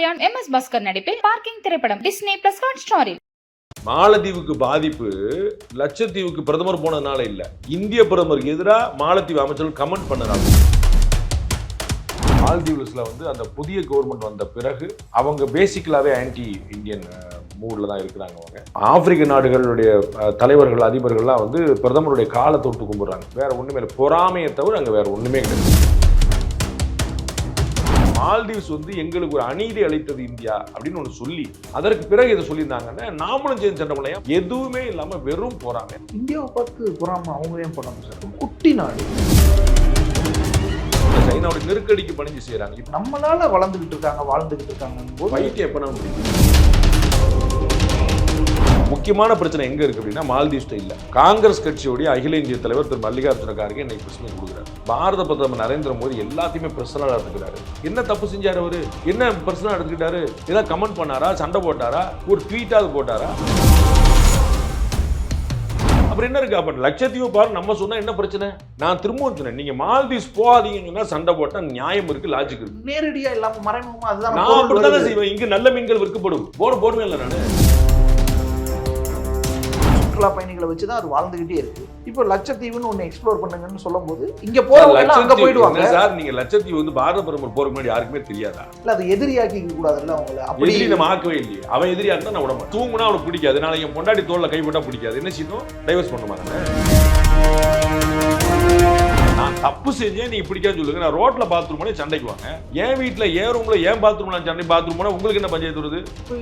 Kalyan M S Bhaskar நடிப்பில் parking திரைப்படம் Disney plus hot ஸ்டாரில் மாலத்தீவுக்கு பாதிப்பு லட்சத்தீவுக்கு பிரதமர் போனதுனால இல்ல. இந்திய பிரதமருக்கு எதிராக மாலத்தீவு அமைச்சர்கள் கமெண்ட் பண்ணறாங்க மால்தீவ்ஸில் வந்து அந்த புதிய கவர்மெண்ட் வந்த பிறகு அவங்க பேசிக்கலாவே ஆன்டி இந்தியன் மூடில் தான் இருக்கிறாங்க அவங்க. ஆப்பிரிக்க நாடுகளுடைய தலைவர்கள் அதிபர்கள்லாம் வந்து பிரதமருடைய காலை தொட்டு கும்பிடுறாங்க. வேற ஒண்ணுமே இல்லை. பொறாமையை தவிர அங்க வேற ஒண்ணுமே கிடையாது. மால்தீவ்ஸ் வந்து எங்களுக்கு ஒரு அநீதி அளித்தது இந்தியா அப்படின்னு ஒன்று சொல்லி அதற்கு பிறகு இதை சொல்லியிருந்தாங்கன்னா நாமளும் சேர்ந்து சண்டை பண்ணலையா எதுவுமே இல்லாம வெறும் போறாங்க. இந்தியாவை பார்த்து பொறாம அவங்க ஏன் பண்ணணும் சார்? குட்டி நாடு. சைனாவுடைய நெருக்கடிக்கு பணிஞ்சு செய்யறாங்க. இப்ப நம்மளால வளர்ந்துகிட்டு இருக்காங்க வாழ்ந்துகிட்டு இருக்காங்க ஃபைட் எப்ப நம்ம? முக்கியமான பிரச்சனை எங்க இருக்கு அப்படின்னா மால்தீவ்ஸ்ல இல்ல. காங்கிரஸ் கட்சியுடைய அகில இந்திய தலைவர் திரு. மல்லிகார்ஜுன கார்கே இன்னைக்கு பிரச்சனை கொடுக்குறாரு. பாரத பிரதமர் நரேந்திர மோடி எல்லாத்தையுமே பர்சனலா எடுத்துக்கிறாரு என்ன தப்பு செஞ்சாரு அவரு? என்ன பர்சனலா எடுத்துக்கிட்டாரு ஏதாவது கமெண்ட் பண்ணாரா? சண்டை போட்டாரா? ஒரு ட்வீட்டாவது போட்டாரா? அப்புறம் என்ன இருக்கு? அப்ப லட்சத்தீவு பாரு நம்ம சொன்னா என்ன பிரச்சனை? நான் திரும்பவும் சொன்னேன் நீங்க மால்தீவ்ஸ் போகாதீங்கன்னு சொன்னா சண்டை போட்டா நியாயம் இருக்கு லாஜிக் இருக்கு. நேரடியா இல்லாம மறைமுகமா அதுதான் நான் அப்படித்தானே. செய்வேன். இங்க நல்ல மீன்கள் விற்கப்படும். போர்டு போடுவேன் இல்லை நானு. சுற்றுலா பயணிகளை வச்சுதான் அது வாழ்ந்துகிட்டே இருக்கு. இப்போ லட்சத்தீவுன்னு ஒண்ணு எக்ஸ்ப்ளோர் பண்ணுங்கன்னு சொல்லும்போது இங்க போறவங்க அங்க போயிடுவாங்க. சார் நீங்க லட்சத்தீவு வந்து பாரத பிரதமர் போறதுக்கு முன்னாடி யாருக்குமே தெரியாதா? இல்ல அது எதிரியாக்கிக்க கூடாதுல்ல அவங்கள. அப்படி நம்ம ஆக்கவே இல்லையே. அவன் எதிரியா இருந்தா நான் விடமாட்டேன் தூங்குனா அவனுக்கு பிடிக்காது. நாளைக்கு பொண்டாடி தோல்ல கைப்பட்டா பிடிக்காது. என்ன செய்யணும் டைவர்ஸ் பண்ண மாட்டேன். நான் தப்பு செஞ்சேன் நீங்க பிடிக்காதுன்னு சொல்லுங்க. நான் ரோட்ல பாத்ரூம் போனே சண்டைக்கு வாங்க. என் வீட்ல ஏன் ரூம்ல ஏன் பாத்ரூம்ல சண்டை பாத்ரூம் போனா உங்களுக்கு என்ன பஞ்சாயத்து வருது?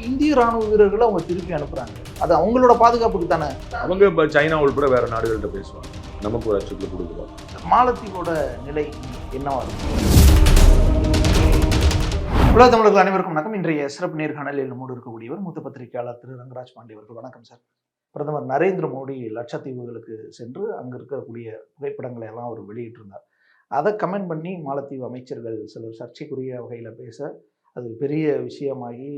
இந்திய ராணுவ வீரர்களை அவங்க திருப்பி அனுப்புறாங்க. அது அவங்களோட பாதுகாப்புக்கு தானே? அவங்க இப்ப சைனா உள்பட வேற நாடுகள்கிட்ட பேசுவாங்க. நமக்கு ஒரு அச்சுறுத்தல் கொடுக்குறோம். மாலத்தீவோட நிலை என்னவா இருக்கும் உலக தமிழர்கள் அனைவருக்கும் வணக்கம். இன்றைய சிறப்பு நேர்காணலில் நம்மோடு இருக்கக்கூடியவர் மூத்த பத்திரிகையாளர் திரு ரங்கராஜ் பாண்டே அவர்கள். வணக்கம் சார். பிரதமர் நரேந்திர மோடி லட்சத்தீவுகளுக்கு சென்று அங்கே இருக்கக்கூடிய புகைப்படங்களை எல்லாம் அவர் வெளியிட்டிருந்தார். அதை கமெண்ட் பண்ணி மாலத்தீவு அமைச்சர்கள் சிலர் சர்ச்சைக்குரிய வகையில் பேச அது பெரிய விஷயமாகி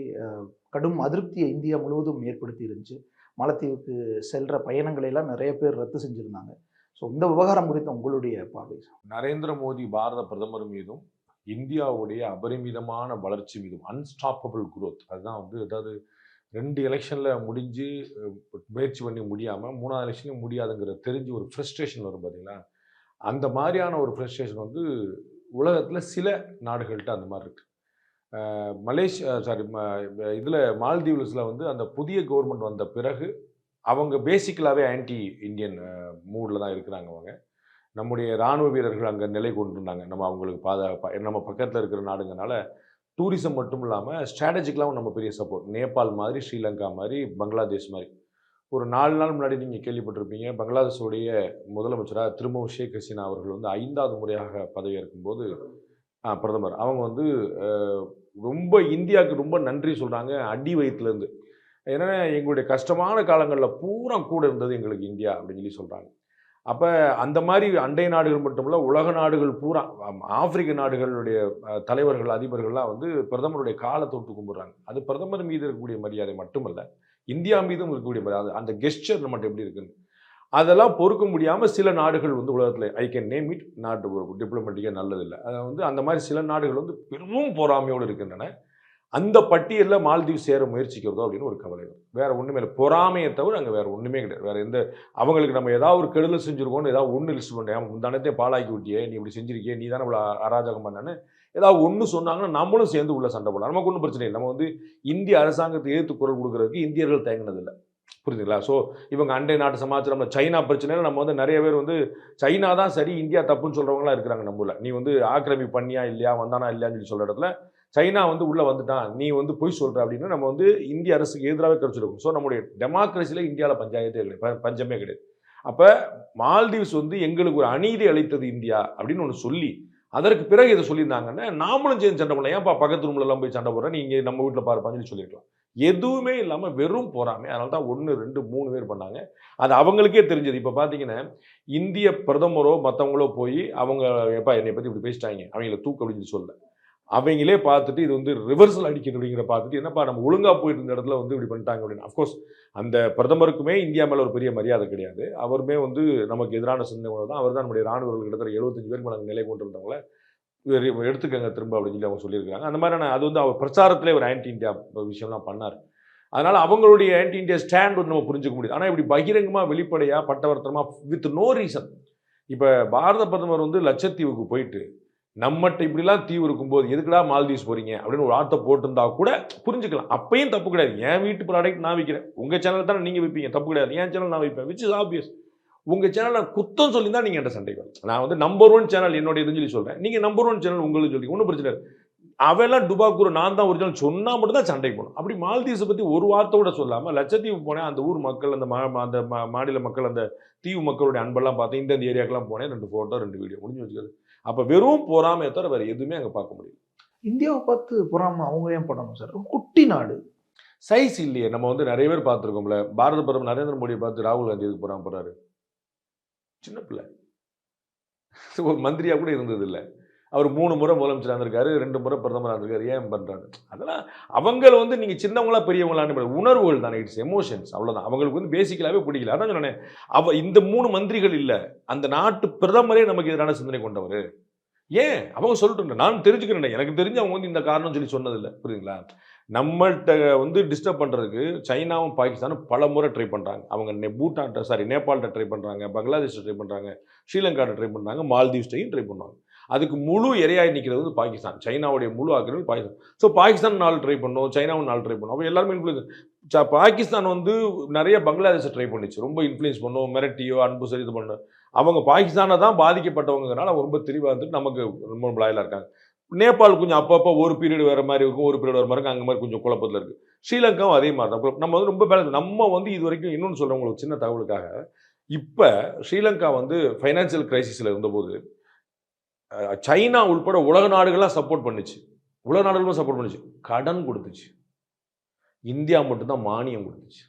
கடும் அதிருப்தியை இந்தியா முழுவதும் ஏற்படுத்தி இருந்துச்சு. மாலத்தீவுக்கு செல்ற பயணங்களை எல்லாம் நிறைய பேர் ரத்து செஞ்சுருந்தாங்க. ஸோ இந்த விவகாரம் குறித்த உங்களுடைய பார்வை நரேந்திர மோடி பாரத பிரதமர் மீதும் இந்தியாவுடைய அபரிமிதமான வளர்ச்சி மீதும் அன்ஸ்டாப்பபிள் குரோத் அதுதான் வந்து அதாவது ரெண்டு எலெக்ஷனில் முடிஞ்சு முயற்சி பண்ணி முடியாமல் மூணாவது எலெக்ஷனும் முடியாதுங்கிற தெரிஞ்சு ஒரு ஃப்ரஸ்ட்ரேஷன் வரும் பார்த்தீங்களா அந்த மாதிரியான ஒரு ஃப்ரஸ்ட்ரேஷன் வந்து உலகத்தில் சில நாடுகள்கிட்ட அந்த மாதிரி இருக்குது மலேசியா சாரி இதில் மால்தீவ்ஸில் வந்து அந்த புதிய கவர்மெண்ட் வந்த பிறகு அவங்க பேசிக்கலாகவே ஆன்டி இந்தியன் மூடில் தான் இருக்கிறாங்க அவங்க. நம்முடைய இராணுவ வீரர்கள் அங்கே நிலை கொண்டிருந்தாங்க. நம்ம அவங்களுக்கு பாதுகாப்பாக நம்ம பக்கத்தில் இருக்கிற நாடுங்கனால டூரிசம் மட்டும் இல்லாமல் ஸ்ட்ராட்டஜிக்கெலாம் நம்ம பெரிய சப்போர்ட் நேபாள் மாதிரி ஸ்ரீலங்கா மாதிரி பங்களாதேஷ் மாதிரி. ஒரு நாலு நாள் முன்னாடி நீங்கள் கேள்விப்பட்டிருப்பீங்க பங்களாதேஷோடைய முதலமைச்சராக திரும்பவும் ஷேக் ஹசீனா அவர்கள் வந்து ஐந்தாவது முறையாக பதவியேற்கும்போது போது பிரதமர். அவங்க வந்து ரொம்ப இந்தியாவுக்கு ரொம்ப நன்றி சொல்கிறாங்க அடி வயிற்றுலேருந்து ஏன்னா எங்களுடைய கஷ்டமான காலங்களில் பூரா கூட இருந்தது எங்களுக்கு இந்தியா அப்படின்னு சொல்லி சொல்கிறாங்க அப்போ அந்த மாதிரி அண்டை நாடுகள் மட்டுமல்ல உலக நாடுகள் பூரா ஆப்பிரிக்க நாடுகளுடைய தலைவர்கள் அதிபர்கள்லாம் வந்து பிரதமருடைய காலை தொட்டு கும்பிட்றாங்க. அது பிரதமர் மீது இருக்கக்கூடிய மரியாதை மட்டுமல்ல இந்தியா மீதும் இருக்கக்கூடிய மரியாதை அந்த கெஸ்டர் நம்மகிட்ட எப்படி இருக்குன்னு. அதெல்லாம் பொறுக்க முடியாமல் சில நாடுகள் வந்து உலகத்தில் ஐ கேன் நேம் இட் நாட்டு ஒரு டிப்ளமேட்டிக்காக நல்லதில்லை. அதை வந்து அந்த மாதிரி சில நாடுகள் வந்து பெரும் பொறாமையோடு இருக்கின்றன. அந்த பட்டியலில் மால்தீவ் சேர முயற்சிக்கிறதோ அப்படின்னு ஒரு கவலை வரும். வேறு ஒன்றுமே இல்லை. பொறாமையை தவிர அங்கே வேறு ஒன்றுமே கிடையாது. வேறு எந்த அவங்களுக்கு நம்ம ஏதாவது ஒரு கெடுதல் செஞ்சுருக்கோம்னு ஏதாவது ஒன்று லிஸ்ட் பண்ணுறேன் முந்தானத்தை பாலாக்கி விட்டியே நீ இப்படி செஞ்சிருக்கியே நீ தானே இவ்வளோ அராஜகம் பண்ணான்னு ஏதாவது ஒன்று சொன்னாங்கன்னா நம்மளும் சேர்ந்து உள்ள சண்டை போடலாம். நமக்கு ஒன்றும் பிரச்சனை இல்லை. நம்ம வந்து இந்திய அரசாங்கத்தை எதிர்த்து குரல் கொடுக்குறதுக்கு இந்தியர்கள் தயங்கினதில்லை புரியுதுங்களா ஸோ இவங்க அண்டை நாட்டு சமாச்சாரம் நம்ம சைனா பிரச்சனையில் நம்ம வந்து நிறைய பேர் வந்து சைனா தான் சரி இந்தியா தப்புன்னு சொல்கிறவங்களாம் இருக்கிறாங்க நம்ம நீ வந்து ஆக்கிரமி பண்ணியா இல்லையா வந்தானா இல்லையான்னு சொல்லி சொல்கிற இடத்துல சைனா வந்து உள்ளே வந்துட்டான். நீ வந்து பொய் சொல்கிற அப்படின்னு நம்ம வந்து இந்திய அரசுக்கு எதிராகவே கருச்சிருக்கோம் ஸோ நம்முடைய டெமோக்ரஸியில் இந்தியாவில் பஞ்சாயத்தே இல்லை. பஞ்சமே கிடையாது. அப்போ மால்தீவ்ஸ் வந்து எங்களுக்கு ஒரு அநீதி அளித்தது இந்தியா அப்படின்னு ஒன்று சொல்லி அதற்கு பிறகு இதை சொல்லியிருந்தாங்கன்னா நாமளும் சேர்ந்து சண்டை பண்ணலாம் ஏன்ப்பா பக்கத்து ரூம்ல எல்லாம் போய் சண்டை போடுறேன் நீங்கள் நம்ம வீட்டில் பாருப்பான்னு சொல்லி சொல்லியிருக்கலாம் எதுவுமே இல்லாமல் வெறும் போறாமே. அதனால தான் ஒன்று ரெண்டு மூணு பேர் பண்ணாங்க. அது அவங்களுக்கே தெரிஞ்சது. இப்போ பார்த்தீங்கன்னா இந்திய பிரதமரோ மற்றவங்களோ போய் அவங்க எப்பா என்னை பற்றி இப்படி பேசிட்டாங்க. அவங்கள தூக்கு அப்படின்னு சொல்லலை. அவங்களே பார்த்துட்டு இது வந்து ரிவர்சல் அடிக்குது அப்படிங்கிற பார்த்துட்டு என்னப்பா நம்ம ஒழுங்காக போயிட்டு இருந்த இடத்துல வந்து இப்படி பண்ணிட்டாங்க அப்படின்னு. அஃப்கோர்ஸ் அந்த பிரதமருக்குமே இந்தியா மேலே ஒரு பெரிய மரியாதை கிடையாது. அவருமே வந்து நமக்கு எதிரான சிந்தனை தான் அவர் தான் நம்முடைய ராணுவர்கள் கிட்டத்தட்ட எழுபத்தஞ்சு பேர் மேலே நிலை கொண்டிருந்தவங்கள வெறி- எடுத்துக்கங்க திரும்ப அப்படின்னு சொல்லி அவங்க சொல்லியிருக்காங்க அந்த மாதிரியான அது வந்து அவர் பிரச்சாரத்திலே ஒரு ஆன்டி இந்தியா விஷயம்லாம் பண்ணார். அதனால் அவங்களுடைய ஆன்டி இந்தியா ஸ்டாண்ட் வந்து நம்ம புரிஞ்சுக்க முடியுது. ஆனால் இப்படி பகிரங்கமாக வெளிப்படையாக பட்டவர்த்தனமாக வித் நோ ரீசன் இப்போ பாரத பிரதமர் வந்து லட்சத்தீவுக்கு போயிட்டு நம்மகிட்ட இப்படிலாம் தீவு இருக்கும்போது எதுக்குடா மால்தீவ்ஸ் போறீங்க? அப்படின்னு ஒரு வார்த்தை போட்டிருந்தா கூட புரிஞ்சுக்கலாம். அப்பையும் தப்பு கிடையாது. என் வீட்டு ப்ராடக்ட் நான் விற்கிறேன் உங்கள் சேனல் தானே நீங்கள் விற்பீங்க தப்பு கிடையாது. என் சேனல் நான் விற்பேன் விச் இஸ் ஆப்வியஸ் உங்கள் சேனலில் குத்தம் சொல்லி தான் நீங்கள் என்கிட்ட சண்டைக்கு நான் வந்து நம்பர் ஒன் சேனல் என்னோட இதுன்னு சொல்லி சொல்கிறேன் நீங்கள் நம்பர் ஒன் சேனல் உங்களுக்கு சொல்லி ஒன்றும் பிரச்சனை இல்லை. அவெல்லாம் டுபாக்கூர் நான் தான் ஒரிஜினல் சொன்னால் மட்டும் தான் சண்டைக்கு போகணும் அப்படி மால்தீவ்ஸை பற்றி ஒரு வார்த்தை கூட சொல்லாமல் லட்சத்தீவு போனேன். அந்த ஊர் மக்கள் அந்த மா அந்த மா- மாநில மக்கள் அந்த தீவு மக்களுடைய அன்பெல்லாம் பார்த்தேன் இந்த இந்த ஏரியாக்கெல்லாம் போனேன். ரெண்டு ஃபோட்டோ ரெண்டு வீடியோ முடிஞ்சு வச்சுக்கிறது. அப்போ வெறும் போறாமே தவிர வேறு எதுவுமே அங்கே பார்க்க முடியும் இந்தியாவை பார்த்து பொறாம அவங்க ஏன் பண்ணணும் சார்? குட்டி நாடு. சைஸ் இல்லையே. நம்ம வந்து நிறைய பேர் பார்த்துருக்கோம்ல. பாரத பிரதமர் நரேந்திர மோடியை பார்த்து ராகுல் காந்தி எதுக்கு போறாங்க போறாரு சின்ன பிள்ளை. ஒரு மந்திரியா கூட இருந்தது இல்லை அவர் மூணு முறை முதலமைச்சராக இருந்திருக்காரு ரெண்டு முறை பிரதமராக இருந்திருக்காரு. ஏன் பண்ணுறாரு அதெல்லாம் அவங்கள வந்து நீங்கள் சின்னவங்களா பெரியவங்களான்னு உணர்வுகள் தானே. இட்ஸ் எமோஷன்ஸ் அவ்வளோதான் அவங்களுக்கு வந்து பேசிக்கலாகவே பிடிக்கல. அதான் சொன்னேன். அவ இந்த மூணு மந்திரிகள் இல்லை. அந்த நாட்டு பிரதமரே நமக்கு எதிரான சிந்தனை கொண்டவர். ஏன்? அவங்க சொல்லிட்டு நான் தெரிஞ்சுக்கிறேன். எனக்கு தெரிஞ்சு அவங்க வந்து இந்த காரணம் சொல்லி சொன்னதில்லை. புரியுதுங்களா? நம்மள்கிட்ட வந்து டிஸ்டர்ப் பண்ணுறதுக்கு சைனாவும் பாகிஸ்தானும் பல முறை ட்ரை பண்ணுறாங்க அவங்க நெ பூட்டான்ட்ட சாரி நேபாள்கிட்ட ட்ரை பண்ணுறாங்க பங்களாதேஷை ட்ரை பண்ணுறாங்க ஸ்ரீலங்காட்ட ட்ரை பண்ணுறாங்க மால்தீவ்ஸ்டையும் ட்ரை பண்ணுவாங்க. அதுக்கு முழு இரையாய் நிற்கிறது வந்து பாகிஸ்தான். சைனாவுடைய முழு ஆக்கிரமிப்பு பாகிஸ்தான். ஸோ பாகிஸ்தான் நாள் ட்ரை பண்ணோம் சைனாவும் நாள் ட்ரை பண்ணோம். அப்போ எல்லாருமே இன்ஃப்ளூயன்ஸ் பாகிஸ்தான் வந்து நிறைய பங்களாதேஷை ட்ரை பண்ணிச்சு. ரொம்ப இன்ஃப்ளூயன்ஸ் பண்ணோம் மிரட்டியோ அன்பு சரி இது பண்ணோம் அவங்க பாகிஸ்தானை தான் பாதிக்கப்பட்டவங்கனால ரொம்ப தெளிவாக வந்துட்டு நமக்கு ரொம்ப லாயலாக இருக்காங்க. நேபாள் கொஞ்சம் அப்பப்போ ஒரு பீரியட் வேறு மாதிரி இருக்கும் ஒரு பீரியட் வர மாதிரி இருக்கும் அங்கே மாதிரி கொஞ்சம் குழப்பத்தில் இருக்குது ஸ்ரீலங்காவும் அதே மாதிரி தான். நம்ம வந்து ரொம்ப பேலன்ஸ் நம்ம வந்து இது வரைக்கும் இன்னொன்று சொல்கிறேன் உங்களுக்கு சின்ன தகவலுக்காக. இப்போ ஸ்ரீலங்கா வந்து ஃபைனான்சியல் கிரைசிஸில் இருந்தபோது சைனா உள்பட உலக நாடுகள்லாம் சப்போர்ட் பண்ணுச்சு. உலக நாடுகளும் சப்போர்ட் பண்ணுச்சு. கடன் கொடுத்துச்சு. இந்தியா மட்டும்தான் மானியம் கொடுத்துச்சு.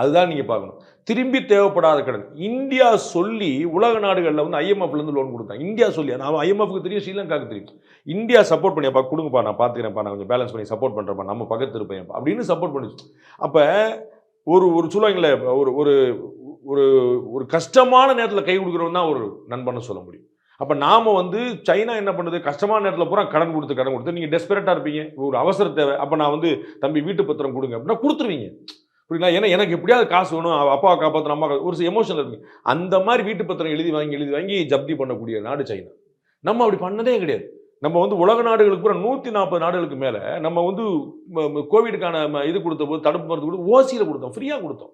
அதுதான் நீங்கள் பார்க்கணும். திரும்பி தேவைப்படாத கடன். இந்தியா சொல்லி உலக நாடுகளில் வந்து ஐஎம்எஃப்லேருந்து லோன் கொடுத்தாங்க இந்தியா சொல்லி நான் ஐஎம்எஃப்க்கு தெரியும் ஸ்ரீலங்காவுக்கு தெரியும். இந்தியா சப்போர்ட் பண்ணியப்பா கொடுங்கப்பா நான் பார்த்துக்கிறேன்ப்பா நான் கொஞ்சம் பேலன்ஸ் பண்ணி சப்போர்ட் பண்ணுறப்பா நம்ம பக்கத்து இருப்பேன் அப்படின்னு சப்போர்ட் பண்ணிச்சு. அப்போ ஒரு ஒரு சொல்லுவாங்களே ஒரு ஒரு ஒரு ஒரு கஷ்டமான நேரத்தில் கை கொடுக்குறவன் தான் ஒரு நண்பனை சொல்ல முடியும். அப்போ நாம் வந்து சைனா என்ன பண்ணுது? கஷ்டமான நேரத்தில் பூரா கடன் கொடுத்து கடன் கொடுத்து நீங்கள் டெஸ்பரேட்டாக இருப்பீங்க. ஒரு அவசர தேவை. அப்போ நான் வந்து தம்பி வீட்டு பத்திரம் கொடுங்க. அப்படின்னா கொடுத்துருவீங்க. புரியுங்களா ஏன்னா எனக்கு எப்படியாவது காசு வேணும். அப்பாவை காப்பாற்றணும் அம்மா ஒரு எமோஷனில் எமோஷனல் இருக்கு. அந்த மாதிரி வீட்டு பத்திரம் எழுதி வாங்கி எழுதி வாங்கி ஜப்தி பண்ணக்கூடிய நாடு சைனா. நம்ம அப்படி பண்ணதே கிடையாது. நம்ம வந்து உலக நாடுகளுக்கு பூரா நூற்றி நாற்பது நாடுகளுக்கு மேலே நம்ம வந்து கோவிடுக்கான இது கொடுத்த போது தடுப்பு மருந்து கொடுத்து ஓசியில் கொடுத்தோம். ஃப்ரீயாக கொடுத்தோம்.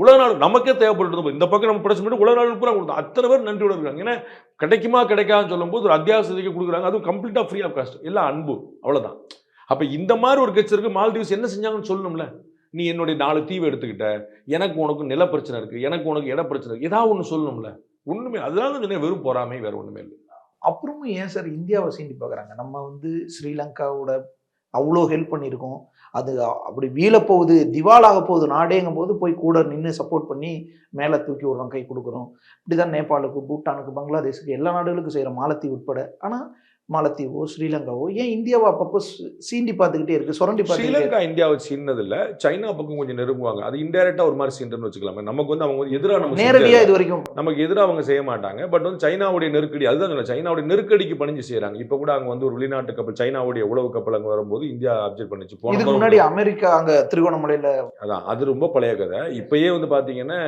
உலக நாடு நமக்கே தேவைப்பட்டு இந்த பக்கம் நம்ம பிரச்சனை பண்ணி உலக நாடு பூரா கொடுத்தோம். அத்தனை பேர் நன்றியோட இருக்காங்க. ஏன்னா கிடைக்குமா கிடைக்காதுன்னு சொல்லும்போது ஒரு அத்தியாவசியத்துக்கு கொடுக்குறாங்க. அதுவும் கம்ப்ளீட்டாக ஃப்ரீ ஆஃப் காஸ்ட் எல்லாம் அன்பு. அவ்வளோதான் அப்போ இந்த மாதிரி ஒரு கட்சி இருக்கு. மால்தீவ்ஸ் என்ன செஞ்சாங்கன்னு சொல்லணும்ல? நீ என்னுடைய நாலு தீவு எடுத்துக்கிட்ட. எனக்கு உனக்கு நில பிரச்சனை இருக்கு. எனக்கு உனக்கு இட பிரச்சனை இருக்கு. ஏதாவது ஒன்று சொல்லணும்ல? ஒன்றுமே அதனால தான் வெறும் பொறாமை வேற ஒன்றுமே இல்லை. அப்புறமும் ஏன் சார் இந்தியாவை சீண்டி பார்க்குறாங்க? நம்ம வந்து ஸ்ரீலங்காவோட அவ்வளோ ஹெல்ப் பண்ணியிருக்கோம். அது அப்படி வீழப்போகுது திவாலாக போகுது நாடேங்கும் போது போய் கூட நின்று சப்போர்ட் பண்ணி மேலே தூக்கி விடுறோம் கை கொடுக்குறோம். இப்படிதான் நேபாளுக்கு பூட்டானுக்கு பங்களாதேஷுக்கு எல்லா நாடுகளுக்கும் செய்கிறோம் மாலத்தி உட்பட. ஆனால் மாலத்தீவோ ஸ்ரீலங்காவோ ஏன் இந்தியாவை அப்பப்போ சீண்டி பார்த்துக்கிட்டே இருக்கு சுரண்டி பார்த்துக்கிட்டே ஸ்ரீலங்கா இந்தியாவை சீனது இல்ல சைனா பக்கம் கொஞ்சம் நெருங்குவாங்க. அது இன்டைரக்டா ஒரு மாதிரி சீன்றன்னு வச்சுக்கலாமே. நமக்கு வந்து அவங்க வந்து எதிராக நம்ம நேரடியாக இது வரைக்கும் நமக்கு எதிராக அவங்க செய்ய மாட்டாங்க. பட் வந்து சைனாவுடைய நெருக்கடி அதுதான் சொன்னேன் சைனாவுடைய நெருக்கடிக்கு பணிஞ்சு செய்றாங்க. இப்போ கூட அங்க வந்து ஒரு வெளிநாட்டு கப்பல் சைனாவுடைய உளவு கப்பல் அங்க வரும்போது இந்தியா அப்செக்ட் பண்ணிச்சு. போன முன்னாடி அமெரிக்கா அங்க திருகோணமலையில அதான் அது ரொம்ப பழைய கதை. இப்பயே வந்து பாத்தீங்கன்னா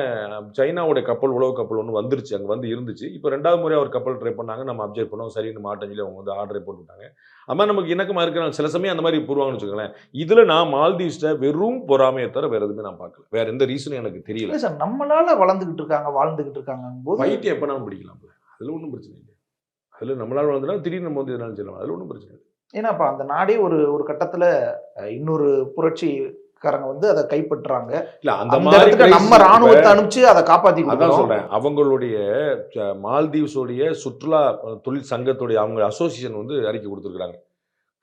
சைனாவுடைய கப்பல் உளவு கப்பல் ஒன்று வந்துருச்சு. அங்க வந்து இருந்துச்சு. இப்போ ரெண்டாவது முறை ஒரு கப்பல் ட்ரை பண்ணாங்க. நம்ம அப்செக்ட் பண்ணோம். சரின்னு மாட்டேன் சொல்லி அவங்க வந்து ஆர்டரே போட்டு விட்டாங்க அம்மா நமக்கு இணக்கமா இருக்கிறாங்க சில சமயம் அந்த மாதிரி போடுவாங்கன்னு வச்சுக்கோங்களேன். இதுல நான் மால்தீவ்ஸ்ட வெறும் பொறாமையை தவிர வேற எதுவுமே நான் பார்க்கல. வேற எந்த ரீசனும் எனக்கு தெரியல. சார் நம்மளால வளர்ந்துகிட்டு இருக்காங்க வாழ்ந்துகிட்டு இருக்காங்க போது ஃபைட் எப்பனாலும் பிடிக்கலாம்ல அதுல ஒன்றும் பிரச்சனை இல்லை. அதுல நம்மளால வளர்ந்துனா திடீர்னு நம்ம வந்து எதனாலும் செய்யலாம். அதுல ஒன்றும் பிரச்சனை இல்லை. ஏன்னா அப்ப அந்த நாடே ஒரு ஒரு கட்டத்துல இன்னொரு புரட்சிக்காரங்க வந்து அதை கைப்பற்றுறாங்க. இல்ல அந்த மாதிரி நம்ம ராணுவத்தை அனுப்பிச்சு அதை காப்பாத்தி அதான். சொல்றேன். அவங்களுடைய மால்தீவ்ஸோடைய சுற்றுலா தொழில் சங்கத்துடைய அவங்க அசோசியேஷன் வந்து அறிக்கை கொடுத்துருக்காங்க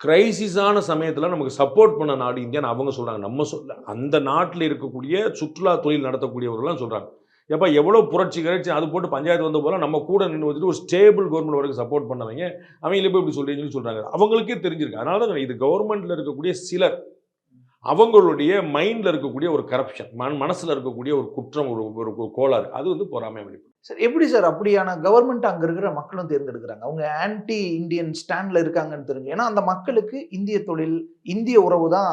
கிரைசிஸான சமயத்துல நமக்கு சப்போர்ட் பண்ண நாடு இந்தியான்னு அவங்க சொல்றாங்க. நம்ம சொல்ல அந்த நாட்டில் இருக்கக்கூடிய சுற்றுலா தொழில் நடத்தக்கூடியவர்கள்லாம் சொல்றாங்க. எப்ப எவ்வளவு புரட்சி கிளர்ச்சி அது போட்டு பஞ்சாயத்து வந்த போல நம்ம கூட நின்று வச்சுட்டு ஒரு ஸ்டேபிள் கவர்மெண்ட் வரைக்கும் சப்போர்ட் பண்ணவங்க. அவங்கள போய் இப்படி சொல்றீங்கன்னு சொல்லி சொல்றாங்க. அவங்களுக்கே தெரிஞ்சிருக்கு. அதனால தான் இது கவர்மெண்ட்ல இருக்கக்கூடிய சிலர். அவங்களுடைய மைண்டில் இருக்கக்கூடிய ஒரு கரப்ஷன் மன மனசில் இருக்கக்கூடிய ஒரு குற்றம் ஒரு ஒரு கோளாறு அது வந்து பொறாமை வெளிப்படும் சார் எப்படி சார் அப்படியான கவர்மெண்ட் அங்க இருக்கிற மக்களும் தேர்ந்தெடுக்கிறாங்க? அவங்க ஆன்டி இந்தியன் ஸ்டாண்ட்ல இருக்காங்கன்னு தெரிஞ்சு ஏன்னா அந்த மக்களுக்கு இந்திய தொழில் இந்திய உறவு தான்